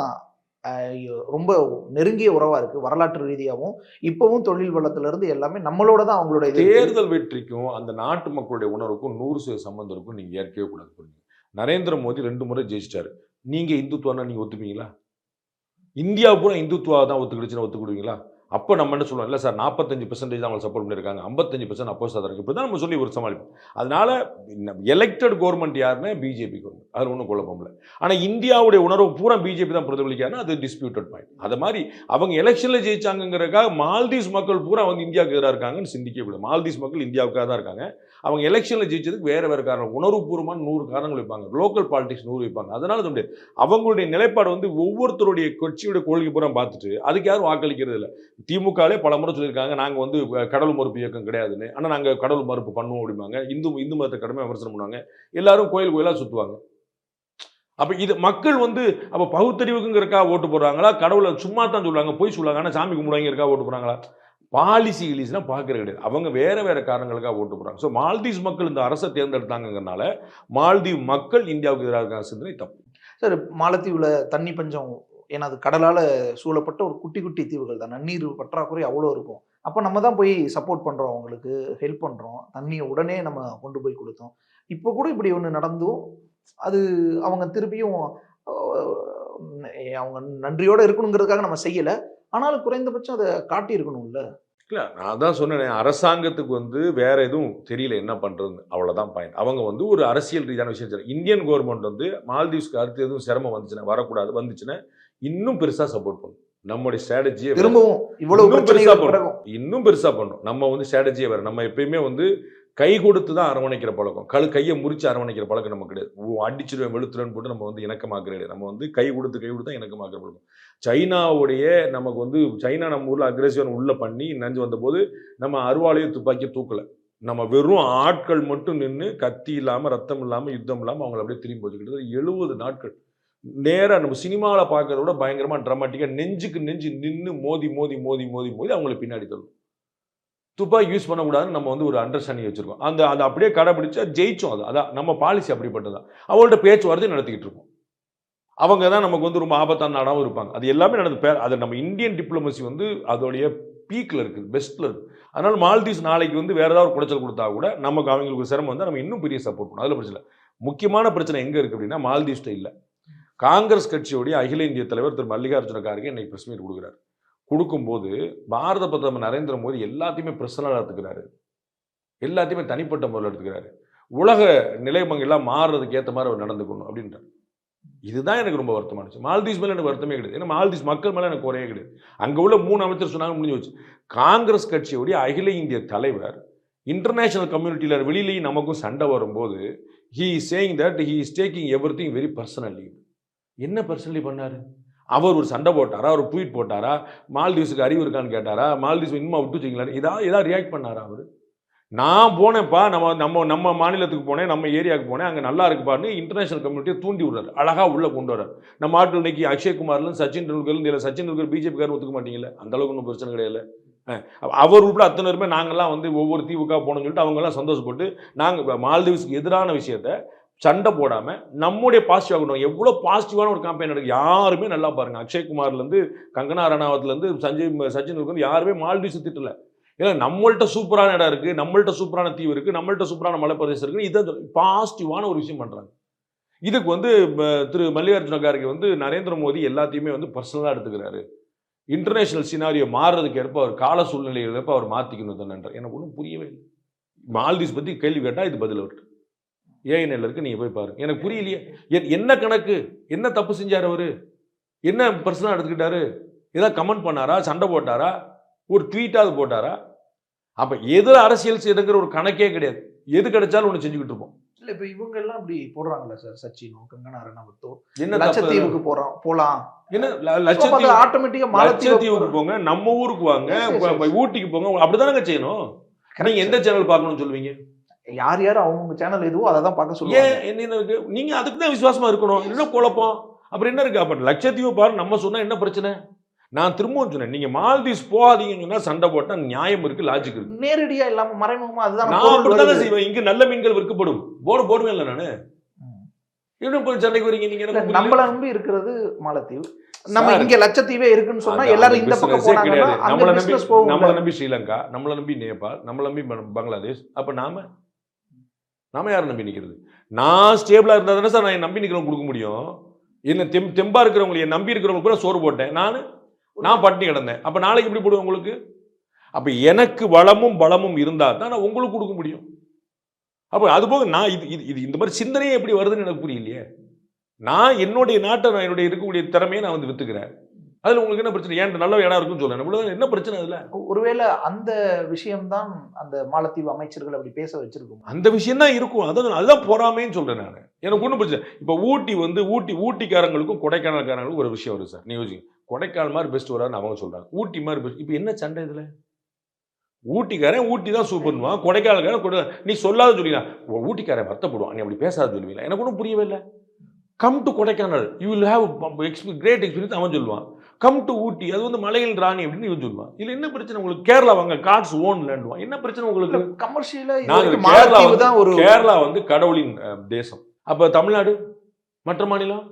ரொம்ப நெருங்கிய உறவா இருக்கு வரலாற்று ரீதியாகவும். இப்பவும் தொழில் வளத்துல இருந்து எல்லாமே நம்மளோட தான் அவங்களோட இது இருக்கு. தேர்தல் வெற்றிக்கும் அந்த நாட்டு மக்களுடைய உணர்வுக்கும் நூறு சதவீத சம்பந்தம் இருக்கும் நீங்கள் ஏற்கவே கூடாது புரியுங்க நரேந்திர மோடி ரெண்டு முறை ஜெயிச்சிட்டாரு. நீங்கள் இந்துத்துவானா நீங்கள் ஒத்துப்பீங்களா? இந்தியா பூரா இந்துத்துவா தான் ஒத்துக்கிடுச்சுன்னா ஒத்துக்கிடுவீங்களா? அப்போ நம்ம என்ன சொல்லுவோம்? இல்லை சார் நாற்பத்தஞ்சு பெர்சன்டேஜ் அவங்க சப்போர்ட் பண்ணியிருக்காங்க. ஐம்பத்தஞ்சு பர்சன்ட் அப்போஸ் தான் இப்போ தான் நம்ம சொல்லி ஒரு சமாளிப்போம். அதனால் எலெக்டட் கவர்மெண்ட் யாருன்னா பிஜேபி கவர்மெண்ட் அதில் ஒன்றும் குழப்பம் ஆனால் இந்தியாவுடைய உணர்வு பூரா பிஜேபி தான் பிரதிபலிக்காருன்னா அது டிஸ்பியூட்டட் பாயிண்ட் அது மாதிரி அவங்க எலெக்ஷனில் ஜெயிச்சாங்கிறக்காக மால்தீவ்ஸ் மக்கள் பூரா வந்து இந்தியாவுக்கு எதிராக இருக்காங்கன்னு சிந்திக்க கூடாது மால்தீவ்ஸ் மக்கள் இந்தியாவுக்காக தான் இருக்காங்க. அவங்க எலெக்ஷனில் ஜெயிச்சதுக்கு வேறு வேறு காரணம். உணர்வுபூர்வமான நூறு காரணங்கள் வைப்பாங்க. லோக்கல் பாலிடிக்ஸ் நூறு வைப்பாங்க. அதனால அது முடியாது. அவங்களுடைய நிலைப்பாடு வந்து ஒவ்வொருத்தருடைய கட்சியுடைய கொள்கை பூரா பார்த்துட்டு அதுக்கு யாரும் வாக்களிக்கிறது இல்லை திமுகலே பல முறை சொல்லியிருக்காங்க நாங்கள் வந்து கடவுள் மறுப்பு இயக்கம் கிடையாதுன்னு. ஆனால் நாங்கள் கடவுள் மறுப்பு பண்ணுவோம் அப்படிம்பாங்க. இந்து இந்து மதத்தை கடமை விமர்சனம் பண்ணுவாங்க. எல்லாரும் கோயில் கோயிலாக சுற்றுவாங்க அப்போ இது மக்கள் வந்து அப்போ பகுத்தறிவுக்குங்கிறக்கா ஓட்டு போடுறாங்களா? கடவுளை சும்மா தான் சொல்லுவாங்க போய் சொல்லுவாங்க. ஆனால் சாமி கும்பிடுவாங்கிறக்கா ஓட்டு போடுறாங்களா? பாலிசி இலீஸ்லாம் பார்க்குறது கிடையாது. அவங்க வேறு வேறு காரணங்களுக்காக ஓட்டு போடுறாங்க. ஸோ மால்தீவ்ஸ் மக்கள் இந்த அரசை தேர்ந்தெடுத்தாங்கங்கிறனால மால்தீவ் மக்கள் இந்தியாவுக்கு எதிராக சிந்தனை தப்பு. சார் மாலத்தீவில் தண்ணி பஞ்சம் ஏன்னா அது கடலால் சூழப்பட்ட ஒரு குட்டி குட்டி தீவுகள் தான். நன்னீர் பற்றாக்குறை அவ்வளோ இருக்கும். அப்போ நம்ம தான் போய் சப்போர்ட் பண்ணுறோம் அவங்களுக்கு ஹெல்ப் பண்ணுறோம் தண்ணியை உடனே நம்ம கொண்டு போய் கொடுத்தோம். இப்போ கூட இப்படி ஒன்று நடந்தும் அது அவங்க திருப்பியும் அவங்க நன்றியோடு இருக்கணுங்கிறதுக்காக நம்ம செய்யலை. ஆனாலும் குறைந்தபட்சம் அதை காட்டியிருக்கணும்ல. இல்லை நான் தான் சொன்னேன் அரசாங்கத்துக்கு வந்து வேற எதுவும் தெரியல என்ன பண்ணுறதுன்னு அவ்வளோதான் பாயிண்ட் அவங்க வந்து ஒரு அரசியல் ரீதியான விஷயம் இந்தியன் கவர்மெண்ட் வந்து மால்தீவ்ஸ்க்கு அடுத்து எதுவும் சிரமம் வந்துச்சுன்னா வரக்கூடாது வந்துச்சுன்னா இன்னும் பெருசாக சப்போர்ட் பண்ணும். நம்முடைய ஸ்ட்ராட்டஜியை திரும்பவும் இவ்வளவு இன்னும் பெருசா பிரச்சனைகள் பண்ணும். பிறகும். இன்னும் பெருசாக பண்ணும். நம்ம வந்து ஸ்ட்ராட்டஜியே வேறு. நம்ம எப்பயுமே வந்து கை கொடுத்து தான் அரவணைக்கிற பழக்கம். கழு கையை முறிச்சு அரவணைக்கிற பழக்கம் நமக்கு கிடையாது. அடிச்சிருவேன் வெளுத்துருவேன் போட்டு நம்ம வந்து இணக்கமாக்குறது கிடையாது. நம்ம வந்து கை கொடுத்து கை கொடுத்து தான் இணக்கமாக்குற பழக்கம். சைனாவுடைய நமக்கு வந்து சைனா நம்ம ஊரில் அக்ரெசிவன் உள்ள பண்ணி நஞ்சு வந்தபோது நம்ம அருவாளையும் துப்பாக்கியை தூக்கலை. நம்ம வெறும் ஆட்கள் மட்டும் நின்று கத்தி இல்லாமல் ரத்தம் இல்லாமல் யுத்தம் இல்லாமல் அவங்கள அப்படியே திரும்பி போச்சுக்கிட்டு எழுபது நாட்கள் நேராக நம்ம சினிமாவில் பார்க்கறத விட பயங்கரமாக ட்ராமாட்டிக்காக நெஞ்சுக்கு நெஞ்சு நின்று மோதி மோதி மோதி மோதி மோதி அவங்களுக்கு பின்னாடி தள்ளும். துப்பாக்கி யூஸ் பண்ணக்கூடாதுன்னு நம்ம வந்து ஒரு அண்டர்ஸ்டாண்டிங் வச்சுருக்கோம். அந்த அதை அப்படியே கடைபிடிச்சா ஜெயிச்சோம் அது. அதான் நம்ம பாலிசி அப்படிப்பட்டதான் அவங்கள்ட்ட பேச்சுவார்த்தை நடத்திக்கிட்டு இருக்கோம். அவங்க தான் நமக்கு வந்து ரொம்ப ஆபத்தான நாடாகவும் இருப்பாங்க. அது எல்லாமே நடந்து பே அது நம்ம இந்தியன் டிப்ளமசி வந்து அதோடைய பீக்கில் இருக்குது பெஸ்ட்டில் இருக்குது. அதனால் மால்தீவ்ஸ் நாளைக்கு வந்து வேறு ஏதாவது ஒரு குடைச்சல் கொடுத்தா கூட நமக்கு அவங்களுக்கு சிரமம் வந்து நம்ம இன்னும் பெரிய சப்போர்ட் பண்ணணும் அதில் பிரச்சனை இல்லை. முக்கியமான பிரச்சனை எங்கே இருக்குது அப்படின்னா மால்தீவ்ஸ்ட்டு இல்லை. காங்கிரஸ் கட்சியுடைய அகில இந்திய தலைவர் திரு மல்லிகார்ஜுன கார்கே இன்னைக்கு பிரஸ் மீட் கொடுக்குறாரு. கொடுக்கும்போது பாரத பிரதமர் நரேந்திர மோடி எல்லாத்தையுமே பிரசனலாக எடுத்துக்கிறாரு. எல்லாத்தையுமே தனிப்பட்ட முறையில் எடுத்துக்கிறாரு. உலக நிலைமங்கள்லாம் மாறுறதுக்கு ஏற்ற மாதிரி அவர் நடந்துக்கணும் அப்படின்றார். இதுதான் எனக்கு ரொம்ப வருத்தமானுச்சு மால்தீஸ் மேலே எனக்கு வருத்தமே கிடையாது. ஏன்னா மால்தீஸ் மக்கள் மேலே எனக்கு குறையே கிடையாது. அங்கே உள்ள மூணு அமைச்சர் சொன்னாங்க முடிஞ்சு வச்சு காங்கிரஸ் கட்சியுடைய அகில இந்திய தலைவர் இன்டர்நேஷனல் கம்யூனிட்டியில் வெளியிலேயும் நமக்கும் சண்டை வரும்போது he saying that he is taking everything very personally என்ன பர்சனலி பண்ணாரு? அவர் ஒரு சண்டை போட்டாரா? ஒரு ட்வீட் போட்டாரா? மால்தீவ்ஸுக்கு அறிவு இருக்கான்னு கேட்டாரா? மால்தீவ்ஸ் இன்னும் விட்டு வச்சிங்களா இதா ஏதாவது ரியாக்ட் பண்ணாரா அவர்? நான் போனேன்ப்பா நம்ம நம்ம நம்ம மாநிலத்துக்கு போனேன் நம்ம ஏரியாவுக்கு போனேன் அங்கே நல்லா இருக்குப்பான்னு இன்டர்நேஷனல் கம்யூனிட்டியை தூண்டி விடுறாரு. அழகாக உள்ளே கொண்டு வரார் நம்ம நாட்டில் இன்னைக்கு அக்ஷய்குமார்லும் சச்சின் டெண்டுல்கர்லேருந்து இல்லை சச்சின் டெண்டுல்கர் பிஜேபிக்காரன் ஒத்துக்க மாட்டீங்களே அந்த அளவுக்கு ஒன்றும் பிரச்சனை கிடையாது. அவர் உள்ள அத்தனை பேருமே நாங்கள்லாம் வந்து ஒவ்வொரு தீவுக்காக போனோம்னு சொல்லிட்டு அவங்கெல்லாம் சந்தோஷப்பட்டு நாங்கள் மால்தீவ்ஸ்க்கு எதிரான விஷயத்த சண்டை போடாமல் நம்முடைய பாசிட்டிவ் ஆகணும் எவ்வளோ பாசிட்டிவான ஒரு கேம்பெயின் நடக்குது. யாருமே நல்லா பாருங்க. அக்ஷய்குமார்லேருந்து கங்கனா ரணாவத்லேருந்து சஞ்சய் சச்சின் வந்து யாருமே மால்தீவ்ஸ் திட்டல ஏன்னா நம்மள்கிட்ட சூப்பரான இடம் இருக்குது நம்மள்கிட்ட சூப்பரான தீவு இருக்குது நம்மள்கிட்ட சூப்பரான மலைப்பிரதேசம் இருக்குது இதை பாசிட்டிவான ஒரு விஷயம் பண்ணுறாங்க இதுக்கு வந்து திரு மல்லிகார்ஜுன கார்கே வந்து நரேந்திர மோடி எல்லாத்தையுமே வந்து பர்சனலாக எடுத்துக்கிறாரு. இன்டர்நேஷனல் சினாரியோ மாறுறதுக்கு ஏற்ப அவர் கால சூழ்நிலைகள் ஏற்ப அவர் மாற்றிக்கணும் தானன்ற எனக்கு ஒன்றும் புரியவே இல்லை. மால்தீவ்ஸ் பற்றி கேள்வி கேட்டால் இது பதில் அவர்கிட்ட ஏஎன்எல் இருக்கு நீங்கள் போய் பாருங்க. எனக்கு புரியலையே. என்- என்ன கணக்கு? என்ன தப்பு செஞ்சார் அவரு? என்ன பர்சனலாக எடுத்துக்கிட்டாரு? ஏதாவது கமெண்ட் பண்ணாரா? சண்டை போட்டாரா? ஒரு ட்வீட்டாவது போட்டாரா? அப்போ எதில் அரசியல் செய்யுதுங்கிற ஒரு கணக்கே கிடையாது. எது கிடைச்சாலும் ஒன்று செஞ்சுக்கிட்டு இருப்போம். இல்ல இப்ப இவங்க எல்லாம் அப்படி போடுறாங்களா சார்? சச்சினோ கங்கனா ரணாவத்தோ என்ன லட்சத்தீவுக்கு போறோம் போலாம். என்ன லட்சத்தீவு ஆட்டோமேட்டிக்கா லட்சத்தீவுக்கு போங்க நம்ம ஊருக்கு வாங்க ஊட்டிக்கு போங்க அப்படிதானங்க செய்யணும்? நீங்க எந்த சேனல் பார்க்கணும்னு சொல்லுவீங்க? யார் யார் அவங்க சேனல் எதுவோ அதை தான் பார்க்க சொல்லுவாங்க. என்ன இருக்கு? நீங்க அதுக்கு தான் விசுவாசமா இருக்கணும். இல்லைன்னா குழப்பம்? அப்புறம் என்ன இருக்கு? அப்ப லட்சத்தீவு பாரு நம்ம சொன்னா என்ன பிரச்சனை? நான் திரும்பவும் சொன்னேன் நீங்க மால்தீவ்ஸ் போகாதீங்கன்னு சொன்னா சண்டை போட்டா நியாயம் இருக்கு லாஜிக் இருக்கு. நேரடியா இல்லாம மறைமுகமா அதுதான் நான் வருது. செய்வேன். இங்க நல்ல மீன்கள் விற்கப்படும். போர்டு போடுவேன் இல்ல நானு. இன்னும் போய் சண்டைக்கு வரீங்க நீங்க. நம்மள நம்பி இருக்கிறது மாலத்தீவு. நம்ம இங்க லட்சத்தீவே இருக்குன்னு சொன்னா எல்லாரும் இந்த பக்கம் போனாங்கன்னா நம்மள நம்பி நம்மள நம்பி ஸ்ரீலங்கா நம்மள நம்பி நேபாள் நம்மள நம்பி பங்களாதேஷ். அப்ப நாம நாம யாரை நம்பி நிற்கிறது நான் ஸ்டேபிளாக இருந்தால் தானே சார் நான் நம்பி நிற்கிறவங்க கொடுக்க முடியும். என்ன தெம் தெம்பாக இருக்கிறவங்களை என் நம்பி இருக்கிறவங்க கூட சோறு போட்டேன். நான் நான் பட்டினி கிடந்தேன். அப்போ நாளைக்கு எப்படி போடுவேன் உங்களுக்கு? அப்போ எனக்கு வளமும் பலமும் இருந்தால் தான் நான் உங்களுக்கு கொடுக்க முடியும். அப்போ அதுபோக நான் இது இது இது இந்த மாதிரி சிந்தனையே எப்படி வருதுன்னு எனக்கு புரியலையே. நான் என்னுடைய நாட்டை நான் என்னுடைய இருக்கக்கூடிய திறமையை நான் வந்து விற்றுக்கிறேன் அதுல உங்களுக்கு என்ன பிரச்சனை? ஏன் நல்ல இடம் இருக்குன்னு சொல்றேன். இவ்வளவுதான் என்ன பிரச்சனை அதுல? ஒருவேளை அந்த விஷயம்தான் அந்த மாலத்தீவு அமைச்சர்கள் அப்படி பேச வச்சிருக்கும். அந்த விஷயம் தான் இருக்கும். அதான் அதுதான் பொறாமைன்னு சொல்றேன் நான். எனக்கு ஒன்றும் பிரச்சனை இப்போ ஊட்டி வந்து ஊட்டி ஊட்டிக்காரங்களுக்கும் கொடைக்கானல்காரங்களுக்கும் ஒரு விஷயம் வருது சார். நீ யோசிங்க. கொடைக்கானல் மாதிரி பெஸ்ட் வரான்னு அவங்க சொல்றாங்க. ஊட்டி மாதிரி பெஸ்ட் இப்போ என்ன சண்டை இதுல? ஊட்டிக்காரன் ஊட்டி தான் சூப்பர்னுவான் கொடைக்கானல்காரன் கொடை நீ சொல்லாத சொல்லினா ஊட்டிக்காரன் வருத்தப்படுவான். நீ அப்படி பேசாத சொல்லுவீங்களா? எனக்கு ஒன்றும் புரியவே இல்லை. Come to Kodaikanal. You will have great experience அவன் சொல்லுவான். கம் டு ஊட்டி அது வந்து மலையில் ராணி அப்படின்னு இவன் சொல்லுவான். இதுல என்ன பிரச்சனை? உங்களுக்கு கேரளா வாங்க கார்ட்ஸ் ஓன் லேண்டுவான் என்ன பிரச்சனை உங்களுக்கு? கமர்ஷியலா ஒரு கேரளா வந்து கடவுளின் தேசம். அப்ப தமிழ்நாடு? மற்ற மாநிலம்?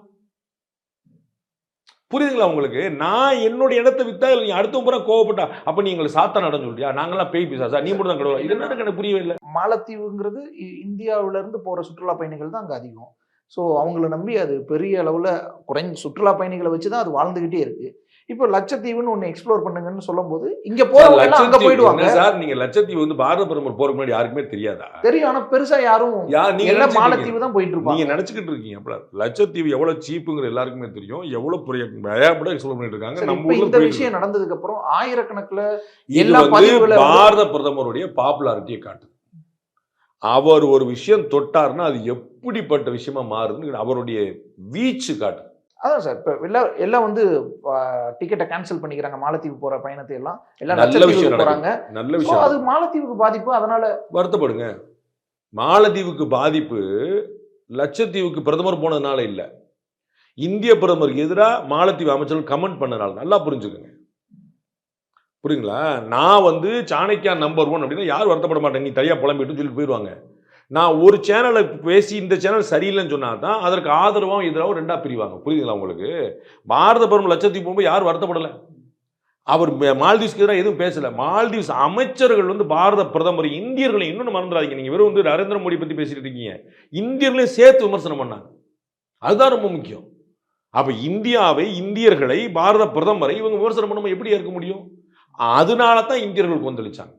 புரியுதுங்களா உங்களுக்கு? நான் என்னுடைய இடத்தை வித்தா இல்ல நீ அடுத்த முறை கோவப்பட்டா அப்ப நீ எங்களை சாத்தா நடந்து சொல்றியா? நாங்கெல்லாம் பேய் பிசாசா? நீ மட்டும் தான் கடவுளா? இது என்ன எனக்கு புரியவே இல்லை. மாலத்தீவுங்கிறது இந்தியாவுல இருந்து போற சுற்றுலா பயணிகள் தான் அங்க அதிகம். ஸோ அவங்கள நம்பி அது பெரிய அளவுல குறைஞ்ச சுற்றுலா பயணிகளை வச்சு தான் அது வாழ்ந்துகிட்டே இருக்கு. இப்போ லட்சத்தீவுன்னு ஒன்று எக்ஸ்ப்ளோர் பண்ணுங்கன்னு சொல்லும்போது இங்க போறவங்க அங்க போயிடுவாங்க. சார்? நீங்க லட்சத்தீவு வந்து பாரத பிரதமர் போறதுக்கு முன்னாடி யாருக்குமே தெரியாதா? தெரியும். ஆனா பெருசா யாரும் யார் நீங்க எல்லாம் மாலத்தீவு தான் போயிட்டு நீங்க இருப்பாங்க நினைச்சுக்கிட்டு இருக்கீங்க அப்பல லட்சத்தீவு எவ்வளவு சீப்புங்கிற எல்லாருக்குமே தெரியும். எவ்வளவு பெரிய பயப்பட எக்ஸ்ப்ளோர் பண்ணிட்டு இருக்காங்க. நம்ம இந்த விஷயம் நடந்ததுக்கு அப்புறம் ஆயிரக்கணக்குல எல்லா வந்து பதிவுகளை வந்து- பாரத பிரதமருடைய பாப்புலாரிட்டியை காட்டுது. அவர் ஒரு விஷயம் தொட்டார்னா அது எப்படிப்பட்ட விஷயமா மாறுதுன்னு அவருடைய வீச்சு காட்டுது அதான் சார் இப்ப எல்லாம் எல்லாம் வந்து டிக்கெட்டை கேன்சல் பண்ணிக்கிறாங்க மாலத்தீவு போற பயணத்தை எல்லாம். எல்லாம் நல்ல விஷயம் போறாங்க. நல்ல விஷயம். அது மாலத்தீவுக்கு பாதிப்பு அதனால வருத்தப்படுங்க. மாலத்தீவுக்கு பாதிப்பு லட்சத்தீவுக்கு பிரதமர் போனதுனால இல்ல. இந்திய பிரதமருக்கு எதிராக மாலத்தீவு அமைச்சர்கள் கமெண்ட் பண்ணனால நல்லா புரிஞ்சுக்கோங்க. புரியுங்களா நான் வந்து சாணக்கியா நம்பர் ஒன் அப்படின்னா யாரும் வருத்தப்பட மாட்டேன் நீ தனியாக புலம்பிட்டு சொல்லிட்டு போயிடுவாங்க நான் ஒரு சேனலை பேசி இந்த சேனல் சரியில்லைன்னு சொன்னால் தான் அதற்கு ஆதரவாகவும் எதிராகவும் ரெண்டாக பிரிவாங்க. புரியுதுங்களா உங்களுக்கு? பாரத பிரதமர் லட்சத்தீவு போகும்போது யாரும் வருத்தப்படலை. அவர் மால்தீவ்ஸ்க்கு எதிராக எதுவும் பேசலை. மால்தீவ்ஸ் அமைச்சர்கள் வந்து பாரத பிரதமர் இந்தியர்களை இன்னொன்று மறந்துடாதீங்க. நீங்கள் வெறும் வந்து நரேந்திர மோடி பற்றி பேசிட்டு இருக்கீங்க. இந்தியர்களையும் சேர்த்து விமர்சனம் பண்ணாங்க. அதுதான் ரொம்ப முக்கியம். அப்போ இந்தியாவை இந்தியர்களை பாரத பிரதமரை இவங்க விமர்சனம் பண்ணும்போது எப்படி இருக்க முடியும்? அதனால தான் இந்தியர்கள் கொந்தளிச்சாங்க.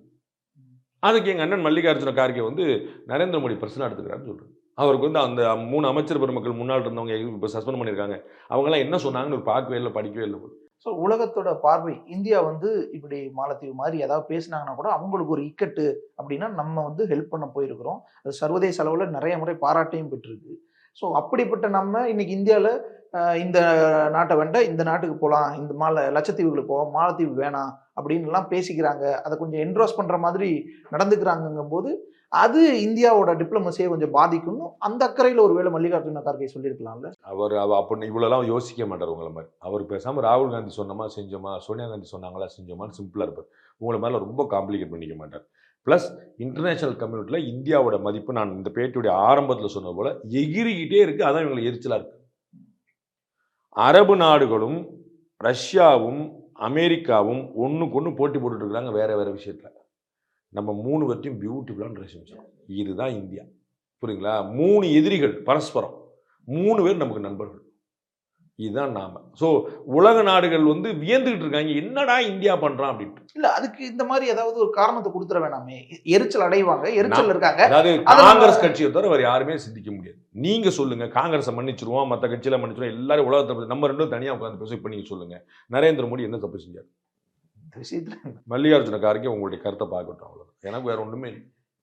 அதுக்கு எங்கள் அண்ணன் மல்லிகார்ஜுன கார்கே வந்து நரேந்திர மோடி பர்சனாக எடுத்துக்கிறாருன்னு சொல்கிறார் அவருக்கு வந்து அந்த மூணு அமைச்சர் பெருமக்கள் முன்னாள் இருந்தவங்க இப்போ சஸ்பெண்ட் பண்ணியிருக்காங்க? அவங்கெல்லாம் என்ன சொன்னாங்கன்னு ஒரு பார்க்கவே இல்லை படிக்கவே இல்லை ஸோ உலகத்தோட பார்வை இந்தியா வந்து இப்படி மாலத்தீவு மாதிரி ஏதாவது பேசினாங்கன்னா கூட அவங்களுக்கு ஒரு இக்கட்டு அப்படின்னா நம்ம வந்து ஹெல்ப் பண்ண போயிருக்கிறோம். அது சர்வதேச அளவில் நிறைய முறை பாராட்டையும் பெற்றிருக்கு. ஸோ அப்படிப்பட்ட நம்ம இன்னைக்கு இந்தியாவில் இந்த நாட்டை வேண்ட இந்த நாட்டுக்கு போகலாம் இந்த மால லட்சத்தீவுகளுக்கு போவோம். மாலத்தீவு வேணாம் அப்படின்லாம் பேசிக்கிறாங்க. அதை கொஞ்சம் என்ட்ரோஸ் பண்ணுற மாதிரி நடந்துக்கிறாங்கங்கும் போது அது இந்தியாவோட டிப்ளமசியை கொஞ்சம் பாதிக்கும்னு அந்த அக்கறையில் ஒரு வேளை மல்லிகார்ஜுன கார்கே சொல்லியிருக்கலாம்ல? அவர் அவ அப்படி இவ்வளோலாம் யோசிக்க மாட்டார் உங்களை மாதிரி. அவர் பேசாமல் ராகுல் காந்தி சொன்னமா செஞ்சோமா சோனியா காந்தி சொன்னாங்களா செஞ்சோமான்னு சிம்பிளாக இருப்பார். உங்களை மேலே ரொம்ப காம்ப்ளிகேட் பண்ணிக்க மாட்டார். ப்ளஸ் இன்டர்நேஷனல் கம்யூனிட்டியில் இந்தியாவோட மதிப்பு நான் இந்த பேட்டியுடைய ஆரம்பத்தில் சொன்னது போல் எகிரிக்கிட்டே இருக்குது அதான் இவங்களை எரிச்சலாக இருக்குது அரபு நாடுகளும் ரஷ்யாவும் அமெரிக்காவும் ஒன்றுக்கு ஒன்று போட்டி போட்டுட்டு வேறு வேறு விஷயத்தில். நம்ம மூணு பேர்த்தையும் பியூட்டிஃபுல்லான ரிலேஷன்ஷிப் இதுதான் இந்தியா. புரியுங்களா மூணு எதிரிகள் பரஸ்பரம். மூணு பேர் நமக்கு நண்பர்கள். இதுதான் நாம. ஸோ உலக நாடுகள் வந்து வியந்துகிட்டு இருக்காங்க. என்னடா இந்தியா பண்றான் அப்படின்ட்டு. இல்ல அதுக்கு இந்த மாதிரி ஏதாவது ஒரு காரணத்தை கொடுத்துட வேணாமே. எரிச்சல் அடைவாங்க. எரிச்சல் இருக்காங்க. அதாவது காங்கிரஸ் கட்சியை தவிர வேற யாருமே சிந்திக்க முடியாது. நீங்க சொல்லுங்க. காங்கிரஸை மன்னிச்சிருவோம். மற்ற கட்சியில மன்னிச்சிருவோம். எல்லாரும் உலகத்தை நம்ம ரெண்டும் தனியா உட்காந்து பேச இப்ப நீங்க சொல்லுங்க. நரேந்திர மோடி என்ன தப்பு செஞ்சார்? விஷயத்துல மல்லிகார்ஜுன கார்கே உங்களுடைய கருத்தை பார்க்கட்டும் அவ்வளவு எனக்கு வேற ஒண்ணுமே இல்லை.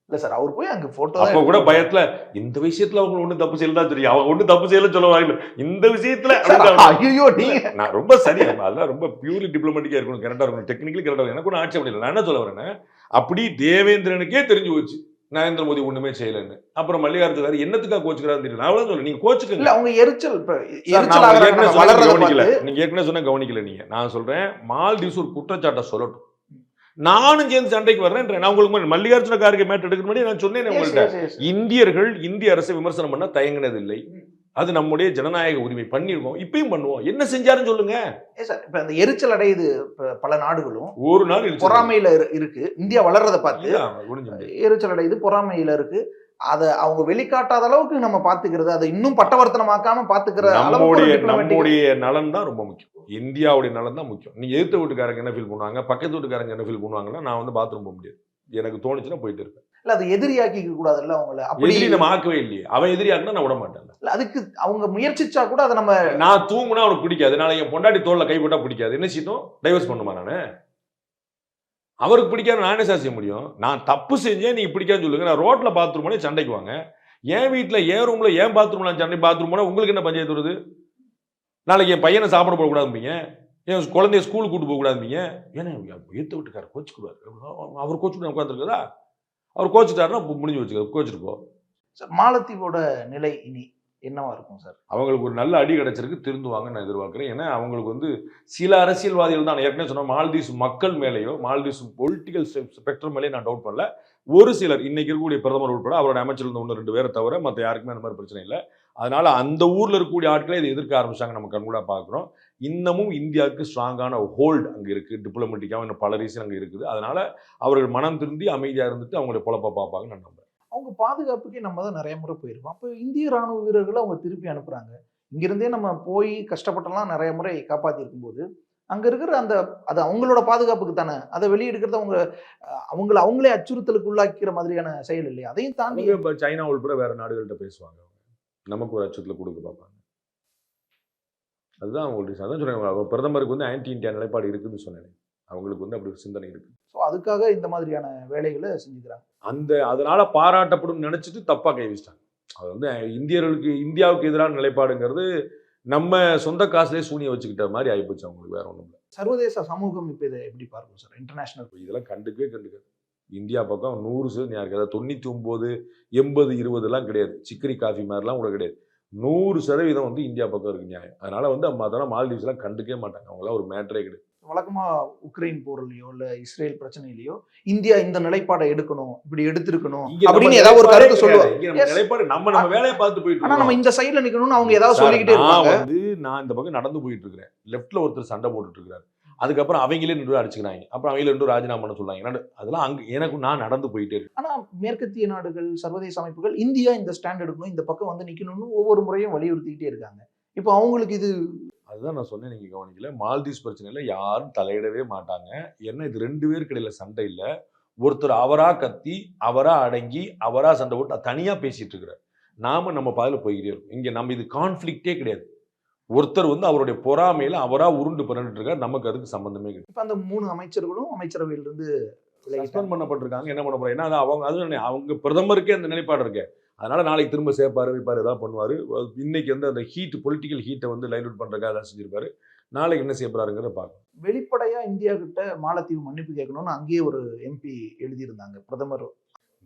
இல்ல சார் அவர் போய் அங்க போட்டோ அப்ப கூட பயத்துல இந்த விஷயத்துல அவங்க ஒண்ணு தப்பு செய்யல தான் தெரியும். அவங்க ஒண்ணு தப்பு செய்யல சொல்ல வாங்கல இந்த விஷயத்துல ஐயோ நீங்க நான் ரொம்ப சரியா அதெல்லாம் ரொம்ப பியூர்லி டிப்ளமேட்டிக்கா இருக்கணும் கரெக்டா இருக்கணும். டெக்னிக்கலி கரெக்டா எனக்கு ஒன்றும் ஆட்சேபம் இல்லை. நான் என்ன சொல்ல வரேன்னா அப்படி தேவேந்திரனுக்கே தெரிஞ்சு போச்சு. நரேந்திர மோடி ஒண்ணுமே செய்யலன்னு. அப்புறம் மல்லிகார்ஜுனார் என்னத்துக்காக கோச்சுக்கிறாருன்னு தெரியல. நான் அவ்வளவு சொல்ல நீங்க இல்ல கோச்சுக்கங்க அவங்க எரிச்சல் கவனிக்கல. நீங்க ஏற்கனவே சொன்ன கவனிக்கல நீங்க. நான் சொல்றேன் மால்தீவ்ஸ் ஒரு குற்றச்சாட்டை சொல்லட்டும். நானும் சேர்ந்து சண்டைக்கு வர்றேன். நான் உங்களுக்கு மல்லிகார்ஜுன கார்கே மேட் எடுக்கிற முன்னாடி நான் சொன்னேன் yes. இந்தியர்கள் இந்திய அரசை விமர்சனம் பண்ண தயங்கினதில்லை. அது நம்முடைய ஜனநாயக உரிமை. பண்ணிருக்கோம் இப்பயும் பண்ணுவோம். என்ன செஞ்சாருன்னு சொல்லுங்க. Sir. இப்ப அந்த எரிச்சல் அடையுது பல நாடுகளும். ஒரு நாள் பொறாமையில இரு- இருக்கு. இந்தியா வளர்றத பார்த்து. எரிச்சல் அடையுது பொறாமையில இருக்கு. அத அவங்க வெளிக்காட்டாத அளவுக்கு நம்ம பாத்துக்கிறது அதை இன்னும் பட்டவர்த்தனமாக்காம பாத்துக்கிற நம்முடைய நம்முடைய நலன் தான் ரொம்ப முக்கியம். இந்தியாவுடைய நலன் தான் முக்கியம். நீங்க எதிர்த்த வீட்டுக்காரங்க என்ன ஃபீல் பண்ணுவாங்க? பக்கத்து வீட்டுக்காரங்க என்ன ஃபீல் பண்ணுவாங்கன்னா நான் வந்து பாத்ரூம் போக முடியாது. எனக்கு தோணுச்சுன்னா போயிட்டு இருப்பேன். இல்ல அதை எதிரியாக்கிக்க கூடாதுல்ல அவங்கள. அப்படி எதிரி நம்ம ஆக்கவே இல்லையே. அவன் எதிரியாக்குனா நான் விட மாட்டேன். இல்ல, அதுக்கு அவங்க முயற்சிச்சா கூட அதை நம்ம நான் தூங்குனா அவனுக்கு பிடிக்காது. நான் என் பொண்டாட்டி தோல்ல கை போட்டா பிடிக்காது. என்ன செய்யணும் டைவர்ஸ் பண்ணுமா நானு? அவருக்கு பிடிக்காத நான் என்ன சார் செய்ய முடியும். நான் தப்பு செஞ்சேன் நீங்கள் பிடிக்காது சொல்லுங்க. நான் ரோட்டில் பாத்ரூம் பண்ணி சண்டைக்கு வாங்க. என் வீட்டில் என் ரூமில் ஏன் பாத்ரூமில் சண்டை பாத்ரூம் போனால் உங்களுக்கு என்ன பஞ்சாயத்து வருது? நாளைக்கு என் பையனை சாப்பிட போகக்கூடாதும்பீங்க என் குழந்தைய ஸ்கூலுக்கு கூட்டு போகக்கூடாதுப்பீங்க ஏன்னா ஏத்த வீட்டுக்காரர் கோச்சிக்குவார். அவர் கோச்சுட்டு உட்காந்துருக்குதா அவர் கோச்சுட்டாருன்னா முடிஞ்சு வச்சுக்க கோச்சுட்டு போ. சார், மாலத்தீவோட நிலை இனி என்னவா இருக்கும் சார்? அவங்களுக்கு ஒரு நல்ல அடி கிடைச்சிருக்கு திருந்துவாங்கன்னு நான் எதிர்பார்க்குறேன். ஏன்னா அவங்களுக்கு வந்து சில அரசியல்வாதிகள் தான் நான் ஏற்கனவே சொன்ன மால்தீவ்ஸ் மக்கள் மேலேயோ மால்தீவ்ஸ் பொலிட்டிக்கல் ஸ்பெக்ட்ரம் மேலேயும் நான் டவுட் பண்ணல. ஒரு சிலர் இன்னைக்கு இருக்கக்கூடிய பிரதமர் உட்பட அவரோட அமைச்சர் இருந்த ஒன்று ரெண்டு பேரை தவிர மற்ற யாருக்குமே அந்த மாதிரி பிரச்சனை இல்லை. அதனால அந்த ஊரில் இருக்கக்கூடிய ஆட்களை இதை எதிர்க்க ஆரம்பிச்சாங்க நம்ம கண்கூடா பார்க்குறோம். இன்னமும் இந்தியாவுக்கு ஸ்ட்ராங்கான ஹோல்டு அங்கே இருக்குது டிப்ளமெட்டிக்காக இன்னும் பல ரீசன் அங்கே இருக்குது. அதனால அவர்கள் மனம் திருந்தி அமைதியாக இருந்துட்டு அவங்களுடைய பொழப்ப பார்ப்பாங்க நான் நம்புறேன். அவங்க பாதுகாப்புக்கே நம்ம தான் நிறைய முறை போயிருக்கோம். அப்போ இந்திய ராணுவ வீரர்களை அவங்க திருப்பி அனுப்புகிறாங்க இங்கிருந்தே நம்ம போய் கஷ்டப்பட்டெல்லாம் நிறைய முறை காப்பாற்றிருக்கும் போது அங்கே இருக்கிற அந்த அது அவங்களோட பாதுகாப்புக்கு தானே அதை வெளியெடுக்கிறது அவங்க அவங்கள அவங்களே அச்சுறுத்தலுக்கு உள்ளாக்கிற மாதிரியான செயல் இல்லையா? அதையும் தாண்டி இப்போ சைனா உள்பட வேற நாடுகள்கிட்ட பேசுவாங்க. அவங்க நமக்கு ஒரு அச்சுறுத்தல் கொடுக்க பார்ப்பாங்க. அதுதான் அவங்களுடைய அதான் சொன்னாங்க பிரதமருக்கு வந்து ஆன்டி இந்தியா நிலைப்பாடு இருக்குன்னு சொன்னேன். அவங்களுக்கு வந்து அப்படி ஒரு சிந்தனை இருக்கு. ஸோ அதுக்காக இந்த மாதிரியான வேலைகளை செஞ்சுக்கிறாங்க. அந்த அதனால பாராட்டப்படும் நினைச்சிட்டு தப்பா கை வச்சிட்டாங்க அது வந்து இந்தியர்களுக்கு இந்தியாவுக்கு எதிரான நிலைப்பாடுங்கிறது நம்ம சொந்த காசுலேயே சூனியம் வச்சுக்கிட்ட மாதிரி ஆயிப்போச்சு அவங்களுக்கு வேற ஒன்றும் இல்லை. சர்வதேச சமூகம் இப்போ இதை எப்படி பார்க்கும் சார்? இன்டர்நேஷனல் இதெல்லாம் கண்டுக்கவே கண்டுக்காது. இந்தியா பக்கம் நூறு சதவீதம் யாருக்கு அதாவது தொண்ணூற்றி ஒம்பது எண்பது இருபதுலாம் கிடையாது. சிக்கரி காஃபி மாதிரிலாம் கூட கிடையாது. நூறு சதவீதம் வந்து இந்தியா பக்கம் இருக்கு நியாயம். அதனால வந்து அதெல்லாம் மால்தீவ்ஸ்லாம் கண்டுக்கவே மாட்டாங்க. அவங்களாம் ஒரு மேட்டரே கிடையாது. வழக்கமா உக்ரைன் போர்லயோ இல்ல இஸ்ரேல் பிரச்சனையிலயோ இந்தியா இந்த நிலைப்பாடை எடுக்கணும் இப்படி எடுத்திருக்கணும் அப்படின்னு ஏதாவது ஒரு கருத்து சொல்லுவாங்க. நிலைப்பாடு நம்ம நம்ம வேலையை பார்த்து போயிட்டு ஆனா நம்ம. இந்த சைடுல நிக்கணும்னு அவங்க ஏதாவது சொல்லிக்கிட்டே நான் இருப்பாங்க. வந்து நான் இந்த பக்கம் நடந்து போயிட்டு இருக்கிறேன். லெஃப்ட்ல ஒருத்தர் சண்டை போட்டுட்டு இருக்காரு. அதுக்கப்புறம் அவங்களே நின்று அடிச்சுக்கிறாங்க. அப்புறம் அவங்களே ரெண்டு ராஜினாமா பண்ண சொல்றாங்க. அதெல்லாம் அங்க எனக்கு நான் நடந்து போயிட்டே இருக்கேன். ஆனா மேற்கத்திய நாடுகள் சர்வதேச அமைப்புகள் இந்தியா இந்த ஸ்டாண்ட் எடுக்கணும் இந்த பக்கம் வந்து நிக்கணும்னு ஒவ்வொரு முறையும் வலியுறுத்திக்கிட்டே இருக்காங்க. இப்போ அவங்களுக்கு இது அதுதான் நான் சொன்னேன் நீங்க கவனிக்கல. மால்தீவ்ஸ் பிரச்சனையில யாரும் தலையிடவே மாட்டாங்க. ஏன்னா இது ரெண்டு பேருக்கு இடையில சண்டை இல்ல. ஒருத்தர் அவரா கத்தி அவரா அடங்கி அவரா சண்டை போட்டு தனியா பேசிட்டு இருக்கிறார். நாம நம்ம பாதையில போய்கிட்டே இருக்கோம். இங்க நம்ம இது கான்ஃபிளிக்டே கிடையாது. ஒருத்தர் வந்து அவருடைய பொறாமையில அவரா உருண்டு பிறந்துட்டு இருக்கார். நமக்கு அதுக்கு சம்பந்தமே கிடையாது. இப்ப அந்த மூணு அமைச்சர்களும் அமைச்சரவையில இருந்து விலகிட்டாங்க. சஸ்பெண்ட் பண்ணப்பட்டிருக்காங்க. என்ன பண்ண போறாங்க ஏன்னா அது அவங்க அது அவங்க பிரதமருக்கே அந்த நிலைப்பாடு இருக்கு. அதனால நாளைக்கு திரும்ப சேர்ப்பாரு வைப்பாரு ஏதாவது பண்ணுவாரு. இன்னைக்கு வந்து அந்த ஹீட் பொலிட்டிக்கல் ஹீட்டை வந்து லைல்அவுட் பண்றதுக்காக ஏதாவது செஞ்சிருப்பாரு. நாளைக்கு என்ன செய்ய போறாருங்கிறத பார்க்கணும். வெளிப்படையா இந்தியா கிட்ட மாலத்தீவு மன்னிப்பு கேட்கணும்னு அங்கேயே ஒரு எம்பி எழுதியிருந்தாங்க பிரதமர்.